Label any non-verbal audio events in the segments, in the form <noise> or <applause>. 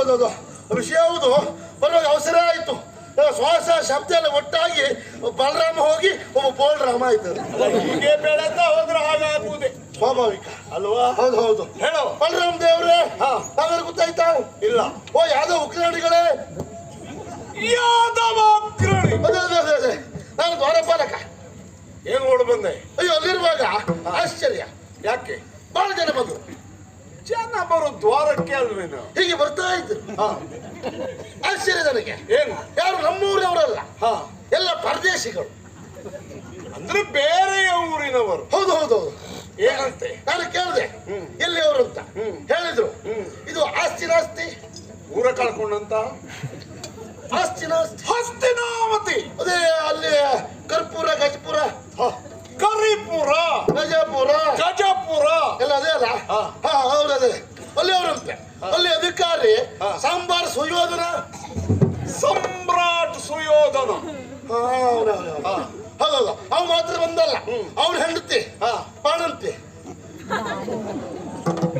ಹೌದೌದು. ಋಷಿ ಹೌದು ಬರುವಾಗ ಅವಸರ ಆಯ್ತು. ಶ್ವಾಸ ಶಬ್ದ ಎಲ್ಲ ಒಟ್ಟಾಗಿ ಬಲರಾಮ ಹೋಗಿ ಒಬ್ಬ ಬೋಲ್ರಾಮ ಆಯ್ತು ಹೀಗೆ ಬೆಳೆದ ಹೋದ್ರೆ ಹಾಗಾಗುವುದೇ ಸ್ವಾಭಾವಿಕ. ಅಲ್ವಾ? ಹೌದು ಹೌದು. ಹೇಳೋ. ಬಲರಾಮ್ ದೇವ್ರೆ ಹಾಗಾದ್ರೆ ಗೊತ್ತಾಯ್ತಾ? ಇಲ್ಲ. ಓ ಯಾವ್ದೋ ಉಗ್ರಾಣಿಗಳೇ ಯಾದವ ಅಗ್ರಣಿ ಅದೇ ಅದೇ ಅದೇ ಅದೇ. ನಾನು ದ್ವಾರಪಾಲಕ. ಏನ್ ಓಡ್ ಬಂದೆ? ಅಯ್ಯೋ ಅಲ್ಲಿರುವಾಗ ಆಶ್ಚರ್ಯ. ಯಾಕೆ? ಬಹಳ ಜನ ಬಂದರು. ಬರೋ ದ್ವಾರಕ್ಕೆ ಅಲ್ವೇನು? ಹೀಗೆ ಬರ್ತಾ ಇದ್ರು ಆಶ್ಚರ್ಯ ನನಗೆ. ಏನು? ಯಾರು ನಮ್ಮೂರಿನವರಲ್ಲ? ಹಾ. ಎಲ್ಲ ಪರದೇಶಿಗಳು. ಅಂದ್ರೆ ಬೇರೆ ಊರಿನವರು. ಹೌದು ಹೌದು ಹೌದು. ಏನಂತೆ? ನಾನು ಕೇಳಿದೆ. ಎಲ್ಲಿಯವರು ಅಂತ. ಹೇಳಿದ್ರು. ಇದು ಆಸ್ತಿ ನಾಸ್ತಿ? ಊರ ಕಳ್ಕೊಂಡಂತ? ಆಸ್ತಿ ನಾಸ್ತಿ. ಹಸ್ತಿನಾವತಿ ಅದೇ ಅಲ್ಲಿ ಕರ್ಪೂರ ಗಜಪುರ. ಕರಿಪುರ. ಗಜಪುರ. ಗಜಪುರ. ಎಲ್ಲ ಅದೇ ಅಲ್ಲ? ಹಾ. ಹಾ ಹೌದು ಅದೇ. ಅಲ್ಲಿ ಅವರಂತೆ ಅಲ್ಲಿ ಅಧಿಕಾರಿ ಹಾ. ಸಾಂಬಾರ್ ಸುಯೋಧನ. ಸಮ್ರಾಟ್ ಸುಯೋಧನ. ಅವ್. ಹೌದೌದು. ಮಾತ್ರ ಬಂದಲ್ಲ. ಅವ್ರ ಹೆಂಡತಿ. ಹಾ.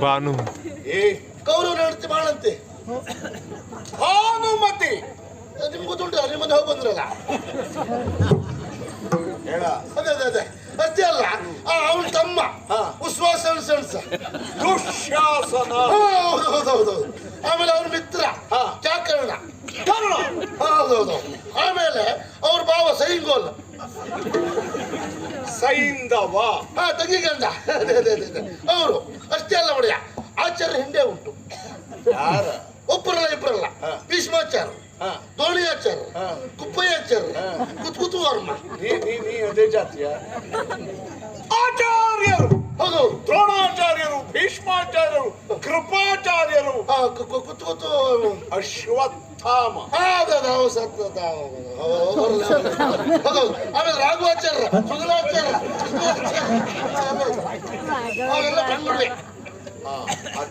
ಬಾನು. ಏ. ಕೌರವ್ರ ಹೆಂಡತಿ ಬಾಣಂತಿ. ಭಾನುಮತಿ. ನಿಮ್ಗೆ ಗೊತ್ತುಂಟು ನಿಮ್ಮ ಮನೆ ಹೋಗಿ ಬಂದ್ರಲ್ಲ. ಹೇಳ. ಅದೇ ಅದೇ ಅದೇ. ಅಷ್ಟೇ ಅಲ್ಲ ಅವನ ತಮ್ಮ ಹಾ. ಉಸ್ವಾಸ ಸಣ್ಸ ದುಶ್ಯಾಸನ ಹೌದು ಹೌದು ಹೌದು ಆಮೇಲೆ ಅವ್ರ ಮಿತ್ರ ಹಾ. ಚಾಕರ್ಣ ಕರ್ಣ ಹೌದೌದು ಆಮೇಲೆ ಅವ್ರ ಭಾವ ಸೈಂಗೋಲ್ ಸೈಂಧವ ಹಾ ಗಂಧ ಅದೇ ಅದೇ ಅದೇ ಅದೇ. ಅವರು ಅಷ್ಟೇ ಅಲ್ಲ ಒಡೆಯ. ಆಚಾರ್ಯ ಹಿಂದೆ ಉಂಟು. ಯಾರ? ಒಬ್ಬರಲ್ಲ ಇಬ್ಬರಲ್ಲ ಭೀಷ್ಮಾಚಾರ ದೋಣಿ ಆಚಾರ ದೋಣಿಯಾಚಾರ್ಯ ಆಚಾರ ಕುತ್ ಹಾ. ಕುತ್ಕುತು ವರ್ಮ. ನೀ ನೀ ನೀ ಅದೇ ಜಾತಿಯ? ಆಚಾರ್ಯರು. ಹೌದು ದ್ರೋಣಾಚಾರ್ಯರು ಭೀಷ್ಮಾಚಾರ್ಯರು ಕೃಪಾಚಾರ್ಯರು. ಕುತ್ಕುತು ಅಶ್ವತ್ಥಾಮ ಹಾ, ಹೌದೌದು ಸತ್ತು ಅದ. ಹೌದು ಆಮೇಲೆ ರಾಘವಾಚಾರ್ಯ ಸುಗಲಾಚಾರ್ಯ ಅವರೆಲ್ಲ ಆ,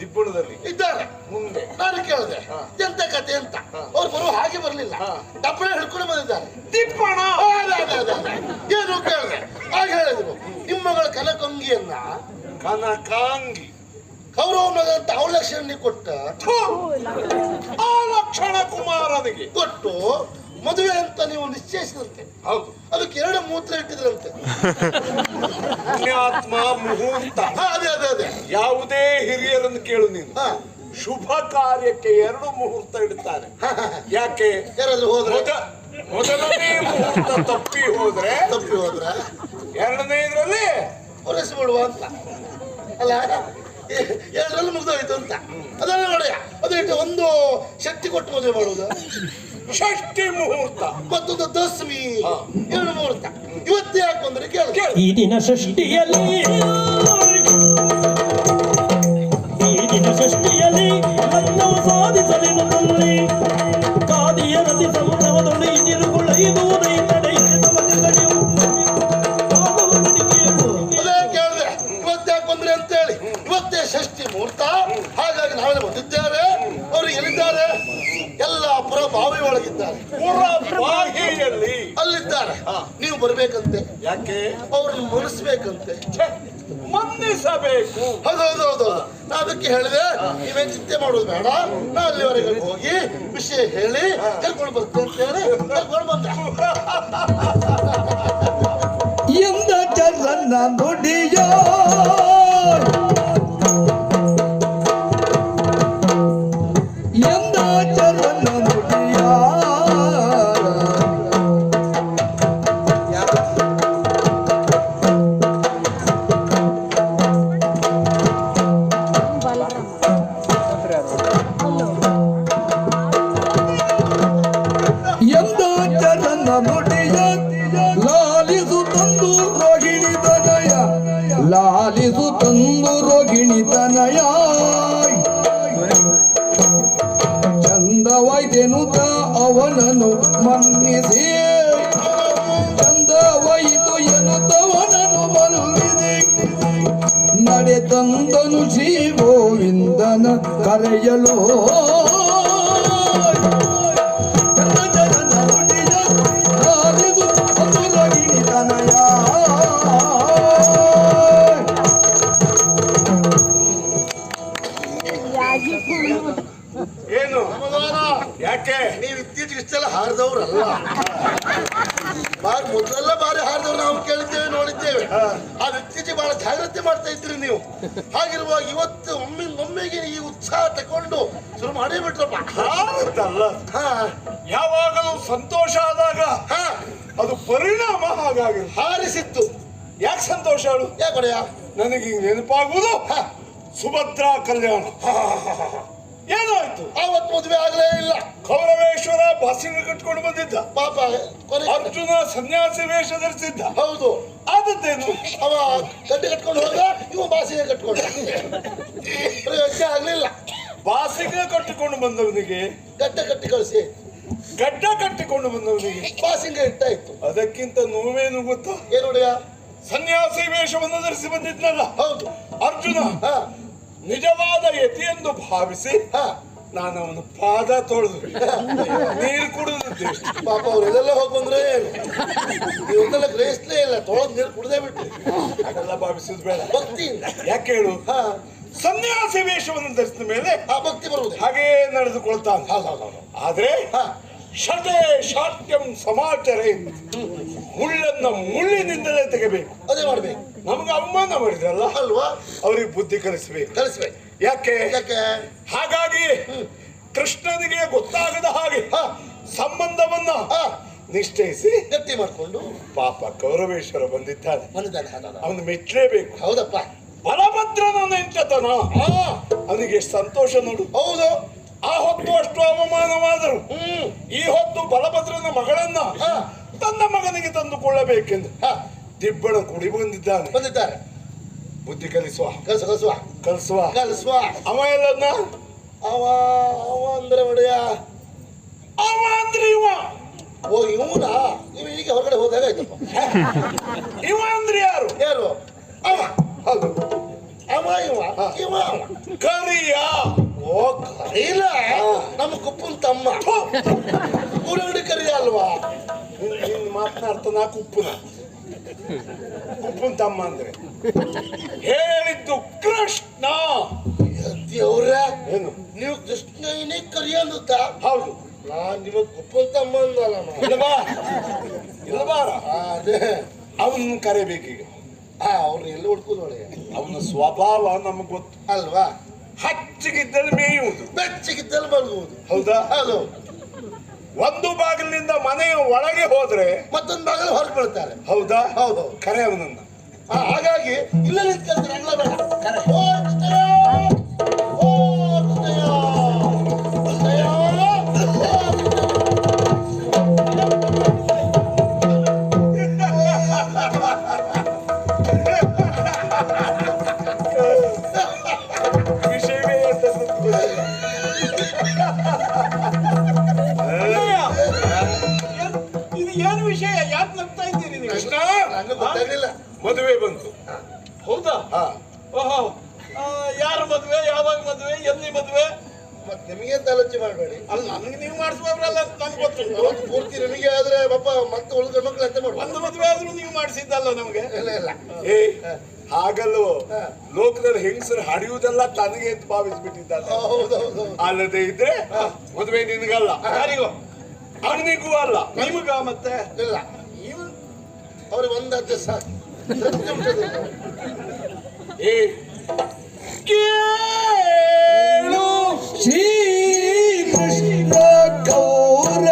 ದಿಬ್ಬಣದಲ್ಲಿ. ಇದ್ದಾರೆ. ಮುಂದೆ. ನಾನು ಕೇಳಿದೆ. ಎಂತ ಕತೆ ಅಂತ. ಅವ್ರು ಬರುವ ಹಾಗೆ ಬರಲಿಲ್ಲ. ಡಬ್ಬಳ ಹಿಡ್ಕೊಂಡು ಬಂದಿದ್ದಾರೆ. ದಿಪ್ಪಣ. ಏನು ಕೇಳಿದೆ? ಹಾಗೆ ಹೇಳಿದ್ರು ನಿಮ್ಮಗಳ ಕನಕಂಗಿಯನ್ನ ಕನಕಾಂಗಿ. ಕೌರವನದಂತ ಅವಲಕ್ಷಣ ಕೊಟ್ಟ! ಆ ಲಕ್ಷಣ ಕುಮಾರನಿಗೆ ಕೊಟ್ಟು ಮದುವೆ ಅಂತ ನೀವು ನಿಶ್ಚಯಿಸಿದಂತೆ. ಹೌದು. ಅದಕ್ಕೆ ಎರಡು ಮೂತ್ರ ಇಟ್ಟಿದ್ರಂತೆ. ಪುಣ್ಯಾತ್ಮ ಮುಹೂರ್ತ. ಅದೇ ಅದೇ ಅದೇ. ಯಾವುದೇ ಹಿರಿಯರನ್ನು ಕೇಳು ನೀನು. ಶುಭ ಕಾರ್ಯಕ್ಕೆ ಎರಡು ಮುಹೂರ್ತ ಇಡ್ತಾರೆ ಯಾಕೆ? ಯಾರಾದ್ರೂ ಹೋದ್ರೆ? ಮೊದ ಮೊದಲನೇ ಮುಹೂರ್ತ ತಪ್ಪಿ ಹೋದ್ರೆ ತಪ್ಪಿ ಹೋದ್ರೆ? ಎರಡನೇ ಇದರಲ್ಲಿ ಹೊರಸಿ ಬಿಡುವ ಅಂತ. ಅಲ್ಲ? <laughs> ಎರಡರಲ್ಲಿ ಮುಗ್ದೋಯ್ತು ಅಂತ. ಅದನ್ನ ನೋಡಿ ಅದೇ ಒಂದು ಶಕ್ತಿ ಕೊಟ್ಟು ಮದುವೆ ಮಾಡುವುದು. ಷಷ್ಠಿ ಮುಹೂರ್ತ. ಮತ್ತೊಂದು ದಶಮಿ. ಎರಡು ಮುಹೂರ್ತ. ಇವತ್ತೇ ಯಾಕೆ ಬಂದ್ರೆ? ಕೇಳಿ. ಕೇಳು. ಈ ದಿನ ಷಷ್ಠಿಯಲ್ಲಿ ಈ ದಿನ ಷಷ್ಠಿಯಲ್ಲಿ ಬಾಹಿಯಲ್ಲಿ ಅಲ್ಲಿದ್ದಾರೆ. ಹಾ. ನೀವು ಬರ್ಬೇಕಂತೆ. ಯಾಕೆ? ಅವ್ರನ್ನ ಮನಸ್ಬೇಕಂತೆ. ಮಂದಿಸಬೇಕು ಮನ್ನಿಸಬೇಕು. ಹೌದು ಹೌದು ಹೌದು ನಾ ಅದಕ್ಕೆ ಹೇಳಿದೆ ನೀವೇನ್ ಚಿಂತೆ ಮಾಡೋದು ಬೇಡ. ನಾ ಅಲ್ಲಿವರೆಗೆ ಹೋಗಿ ವಿಷಯ ಹೇಳಿ ಕರ್ಕೊಂಡು ಬರ್ತೇನೆ ಅಂತ ಹೇಳಿ ಕರ್ಕೊಂಡು ಬಂದೆ. <laughs> ಎಂದ ಚರ್ರನ್ನ ನುಡಿಯ ಚಂದವಾಯ್ತೆನುತ ಅವನನ್ನು ಮನ್ನಿಸಿ. ಚಂದವಾಯಿತು ಎನ್ನುತ್ತವನನ್ನು ಮಲ್ಲಿದೆ ನಡೆ ತಂದನು ಶ್ರೀ ಗೋವಿಂದನ ಕರೆಯಲು. ತಕೊಂಡು ಶುರು ಮಾಡಿಬಿಟ್ರಪ್ಪ ಅಲ್ಲ ಹಾ. ಯಾವಾಗಲೂ ಸಂತೋಷ ಆದಾಗ ಹಾ. ಅದು ಪರಿಣಾಮ ಹಾಗಾಗಿ ಹಾರಿಸಿತ್ತು. ಯಾಕೆ ಸಂತೋಷ ಅಳು ಯಾಕೊಡೆಯ ನನಗೆ ನೆನಪಾಗುವುದು ಸುಭದ್ರಾ ಕಲ್ಯಾಣ. ಏನಾಯ್ತು ಆವತ್ತು ಮದುವೆ ಆಗಲೇ ಇಲ್ಲ. ಕೌರವೇಶ್ವರ ಬಾಸಿಂಗ್ ಕಟ್ಕೊಂಡು ಬಂದಿದ್ದ. ಪಾಪ ಅರ್ಜುನ ಸನ್ಯಾಸಿ ವೇಷ ಧರಿಸಿದ್ದ. ಹೌದು. ಆದದ್ದೇನು? ಅವ ಗಡ್ಡೆ ಕಟ್ಕೊಂಡು ಹೋದ ಇವ ಬಾಸಿಗೆ ಕಟ್ಕೊಂಡ. <laughs> ಪ್ರಯೋಜನ ಆಗ್ಲಿಲ್ಲ. ಬಾಸಿಗೆ ಕಟ್ಟಿಕೊಂಡು ಬಂದವನಿಗೆ ಗಡ್ಡ ಕಟ್ಟಿ ಕಳಿಸಿ. ಗಡ್ಡ ಕಟ್ಟಿಕೊಂಡು ಬಂದವನಿಗೆ ಬಾಸಿಂಗ ಇಟ್ಟಾಯ್ತು ಅದಕ್ಕಿಂತ ನೋವೇನು ಗೊತ್ತಾ? ಏನ್ ನೋಡಿಯ ಸನ್ಯಾಸಿ ವೇಷವನ್ನು ಧರಿಸಿ ಬಂದಿದ್ನಲ್ಲ? ಹೌದು. ಅರ್ಜುನ ಹಾ. ನಿಜವಾದ ಯತಿ ಎಂದು ಭಾವಿಸಿ ಹ. ನಾನು ಅವನ ಪಾದ ತೊಳೆದು ನೀರು ಕುಡಿದಿದ್ದೆ. ಪಾಪ ಅವರೆಲ್ಲ ಹೋಗಿ ಬಂದ್ರೆ ಏನು? ಇವತ್ತೆಲ್ಲ ಗ್ರಹಿಸ್ಲೇ ಇಲ್ಲ. ತೊಳೆದು ನೀರು ಕುಡ್ದೇ ಬಿಟ್ಟು ಅದೆಲ್ಲ ಭಾವಿಸಿದ್ ಬೇಡ. ಭಕ್ತಿಯಿಂದ ಯಾಕೆ ಹೇಳು? ಹಾ. ಸನ್ಯಾಸಿ ವೇಷವನ್ನು ಧರಿಸಿದ ಮೇಲೆ ಆ ಭಕ್ತಿ ಬರುವುದು. ಹಾಗೇ ನಡೆದುಕೊಳ್ತಾನೆ. ಆದ್ರೆ ಶಟೆ ಶಾಟ್ಯಂ ಸಮಾಚಾರ ಮುಳ್ಳನ್ನ ಮುಳ್ಳಿನಿಂದಲೇ ತೆಗೆಬೇಕು. ಅದೇ ಮಾಡ್ಬೇಕು. ನಮ್ಗೆ ಅವಮಾನ ಮಾಡಿದ್ರಲ್ಲ ಅಲ್ವಾ? ಅವ್ರಿಗೆ ಬುದ್ಧಿ ಕಲಿಸ್ಬೇಕು. ಕಲಿಸ್ಬೇಕು. ಯಾಕೆ? ಯಾಕೆ? ಹಾಗಾಗಿ ಕೃಷ್ಣನಿಗೆ ಗೊತ್ತಾಗದ ಹಾಗೆ ಸಂಬಂಧವನ್ನ ನಿಶ್ಚಯಿಸಿ ಗಟ್ಟಿ ಮಾಡಿಕೊಂಡು ಪಾಪ ಕೌರವೇಶ್ವರ ಬಂದಿದ್ದಾನೆ. ಅವನು ಮೆಚ್ಚಲೇಬೇಕು. ಹೌದಪ್ಪ. ಬಲಭದ್ರನ ನೆಂಟತನ ಹಾ. ಅವನಿಗೆ ಸಂತೋಷ ನೋಡು. ಹೌದು. ಆ ಹೊತ್ತು ಅಷ್ಟು ಅವಮಾನವಾದರು. ಈ ಹೊತ್ತು ಬಲಭದ್ರನ ಮಗಳನ್ನ. ತನ್ನ ಮಗನಿಗೆ ತಂದುಕೊಳ್ಳಬೇಕೆಂದು ದಿಬ್ಬಣ ಕುಡಿ ಬಂದಿದ್ದಾನೆ. ಬಂದಿದ್ದಾರೆ. ಬುದ್ಧಿ ಕಲಿಸುವ. ಕಲಸ ಕಲಸುವ. ಕಲಿಸುವ. ಕಲಿಸುವ. ಅವ ಎಲ್ಲನ್ನ? ಅವ ಅವ ಅಂದ್ರೆ ಒಡೆಯ? ಅವ ಅಂದ್ರೆ ಇವ. ಓ ಇವನ? ಇವ ಈಗ ಹೊರಗಡೆ ಹೋದಾಗ ಆಯ್ತಪ್ಪ <laughs> ಇವ ಅಂದ್ರೆ ಯಾರು? ಯಾರು? ಅವ. ಹೌದು. ಅವ ಇವ ಇವ ಅವ ಕರಿಯ? ಓ ಕರೀಲ? ನಮ್ಮ ಕುಪ್ಪನ್ ತಮ್ಮ. ಊರಂಗಡಿ ಕರಿಯ ಅಲ್ವಾ? ನಿನ್- ನಿನ್ ಮಾತನಾಡ್ತ ನಾ ಕುಪ್ಪುನ. ಕುಪ್ಪನ್ ತಮ್ಮ ಅಂದ್ರೆ. ಹೇಳಿದ್ದು ಕೃಷ್ಣ. ದೇವ್ರ. ಏನು? ನೀವು ಕೃಷ್ಣನೇ ಕರಿಯ ಅಂದುತ್ತ ಹೌದು. ನಾನ್ ನಿಮಗ್ ಕುಪ್ಪನ್ ತಮ್ಮ ಅಂದಲ್ಲ ನಾನು. ಇಲ್ವಾ ಇಲ್ವಾರ ಅದೇ. ಅವನ್ನ ಕರೆಬೇಕೀಗ. ಹಾ ಅವ್ರನ್ನ ಎಲ್ಲಿ ಹುಡ್ಕೋದೊಳೆ ಅವನ ಸ್ವಭಾವ ನಮಗೆ ಗೊತ್ತು. ಅಲ್ವಾ? ಹಚ್ಚಿಗಿದ್ದಲ್ಲಿ ಮೇಯುವುದು. ಬೆಚ್ಚಗಿದ್ದಲ್ಲಿ ಬರುವುದು ಹೌದಾ? ಹೌದು. ಒಂದು ಬಾಗಿಲಿನಿಂದ ಮನೆಯ ಒಳಗೆ ಹೋದ್ರೆ ಮತ್ತೊಂದು ಬಾಗಿಲು ಹೊರಗೆ ಬೀಳ್ತಾರೆ. ಹೌದಾ? ಹೌದು. ಕರೆ ಅವನನ್ನ. ಹಾಗಾಗಿ ಇಲ್ಲ ನಿಂತ್ಕೊಳ್ತಾರೆ ಎಲ್ಲ ಬೇಡ. ಗೊತ್ತಾಗ್ಲಿಲ್ಲ. ಮದುವೆ ಬಂತು. ಹೌದಾ? ಓಹೋ. ಯಾರ ಮದುವೆ? ಯಾವಾಗ ಮದುವೆ? ಎಲ್ಲಿ ಮದುವೆ? ಮತ್ತೆ ನಿಮಗೆ ಅಂತ ಆಲೋಚನೆ ಮಾಡಬೇಡಿ. ಅಲ್ಲ ನನಗೆ ನೀವು ಮಾಡಿಸುವವರಲ್ಲ ನನ್ಗೆ ಗೊತ್ತು. ಅವತ್ತು ಪೂರ್ತಿ ನಿಮಗೆ ಆದ್ರೆ ಪಾಪ ಮತ್ತೆ ಉಳಿದ ಮಕ್ಕಳು ಅಂತ ಮಾಡಿ ಒಂದು ಮದುವೆ ಆದ್ರೂ ನೀವು ಮಾಡಿಸಿದ್ದಲ್ಲ ನಮಗೆ? ಇಲ್ಲ ಇಲ್ಲ. ಏ ಹಾಗಲ್ವೋ? ಲೋಕದಲ್ಲಿ ಹೆಂಗಸರು ಹಡಿಯುವುದೆಲ್ಲ ತನಗೆ ಅಂತ ಭಾವಿಸ್ಬಿಟ್ಟಿದ್ದಲ್ಲ ಹೌದು ಹೌದು ಹೌದು. ಅಲ್ಲದೆ ಇದ್ರೆ ಮದುವೆ ನಿನಗಲ್ಲ. ಯಾರಿಗೋ? ಅವನಿಗೂ ಅಲ್ಲ. ನಿಮಗ ಮತ್ತೆ? ಇಲ್ಲ. ಅವ್ರಿಗೆ ಒಂದಾದ್ರೆ ಸಾಕು ತೃಪ್ತಿ ಉಂಟದಿಲ್ಲ. ಏ ಕೇಳು ಶ್ರೀ ಕೃಷ್ಣ ಗೌರವೇಶ್ವರ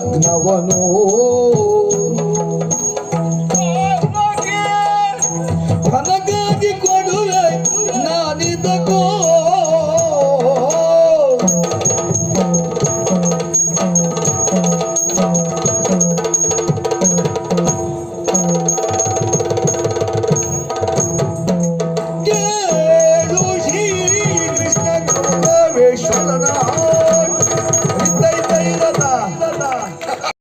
ಲಗ್ನವನು